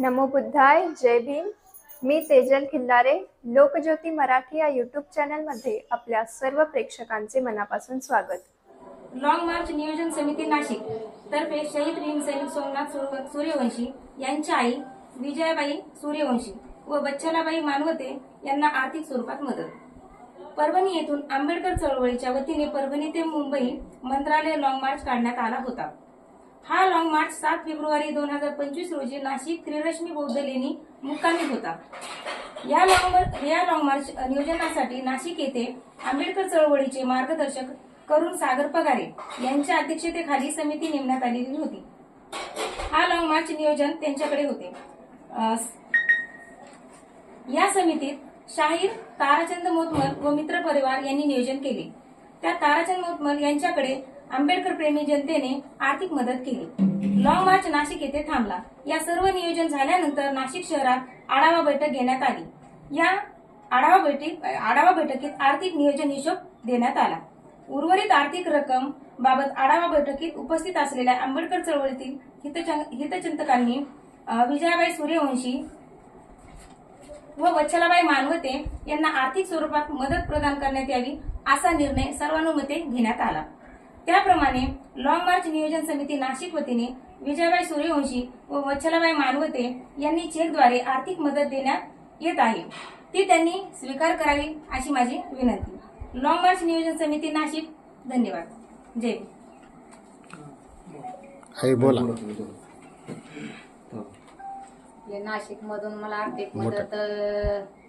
नमो बुद्धाय जय भीम. मी तेजल खिल्लारे लोकज्योती मराठी या यूट्यूब चॅनलमध्ये आपल्या सर्व प्रेक्षकांचे मनापासून स्वागत. लॉंग मार्च नियोजन समिती नाशिक तर्फे शहीद भीमसैनिक सोमनाथ सूर्यवंशी यांच्या आई विजयाबाई सूर्यवंशी व बच्चलाबाई मानवते यांना आर्थिक स्वरूपात मदत. परभणी येथून आंबेडकर चळवळीच्या वतीने परभणी ते मुंबई मंत्रालय लॉंग मार्च काढण्यात आला होता. हा लॉंग मार्च सात फेब्रुवारी दोन हजार पंचवीस रोजी नाशिक त्रिरश्मी बौद्ध लेणी मुक्कामी होता. या लॉंग या लॉंग मार्च नियोजनासाठी नाशिक येथे आंबेडकर चळवळीचे मार्गदर्शक करून सागर पगारे यांच्या अध्यक्षतेखाली समिती नेमण्यात आलेली होती. हा लॉंग मार्च नियोजन त्यांच्याकडे होते. या समितीत शाहीर ताराचंद मोतमल व मित्र परिवार यांनी नियोजन केले. त्या ताराचंद मोतमल यांच्याकडे आंबेडकर प्रेमी जनतेने आर्थिक मदत केली. लॉंग मार्च नाशिक येथे थांबला. या सर्व नियोजन झाल्यानंतर नाशिक शहरात आढावा बैठक घेण्यात आली. या आढावा बैठक आढावा बैठकीत आर्थिक नियोजन हिशोब देण्यात आला. उर्वरित आर्थिक रक्कम बाबत आढावा बैठकीत उपस्थित असलेल्या आंबेडकर चळवळीतील हितचिंतकांनी विजयाबाई सूर्यवंशी व वच्छलाबाई मानवते यांना आर्थिक स्वरूपात मदत प्रदान करण्यात यावी असा निर्णय सर्वानुमते घेण्यात आला. त्याप्रमाणे लॉंग मार्च नियोजन समिती नाशिक वतीने विजयाबाई सूर्यवंशी व वच्छलाबाई मानवते यांनी चेकद्वारे आर्थिक मदत देण्यात येत आहे. ती त्यांनी स्वीकार करावी अशी माझी विनंती. लॉंग मार्च नियोजन समिती नाशिक. धन्यवाद. जय बोला. नाशिक मधून मला आर्थिक मदत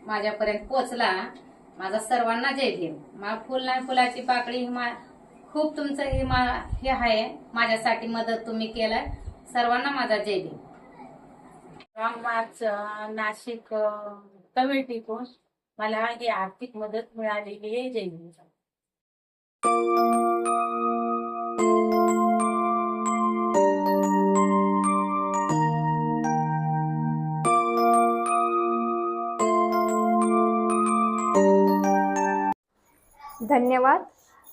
माझ्यापर्यंत पोचला माझा सर्वांना जय भीम. मला फुल फुलाची पाकळी मा- खूप तुमचं हे मा- हे आहे. माझ्यासाठी मदत तुम्ही केलाय. सर्वांना माझा जय भीम. राम मार्च नाशिक अं, कमिटीकडून मला ही आर्थिक मदत मिळालेली आहे. जय भीम. धन्यवाद.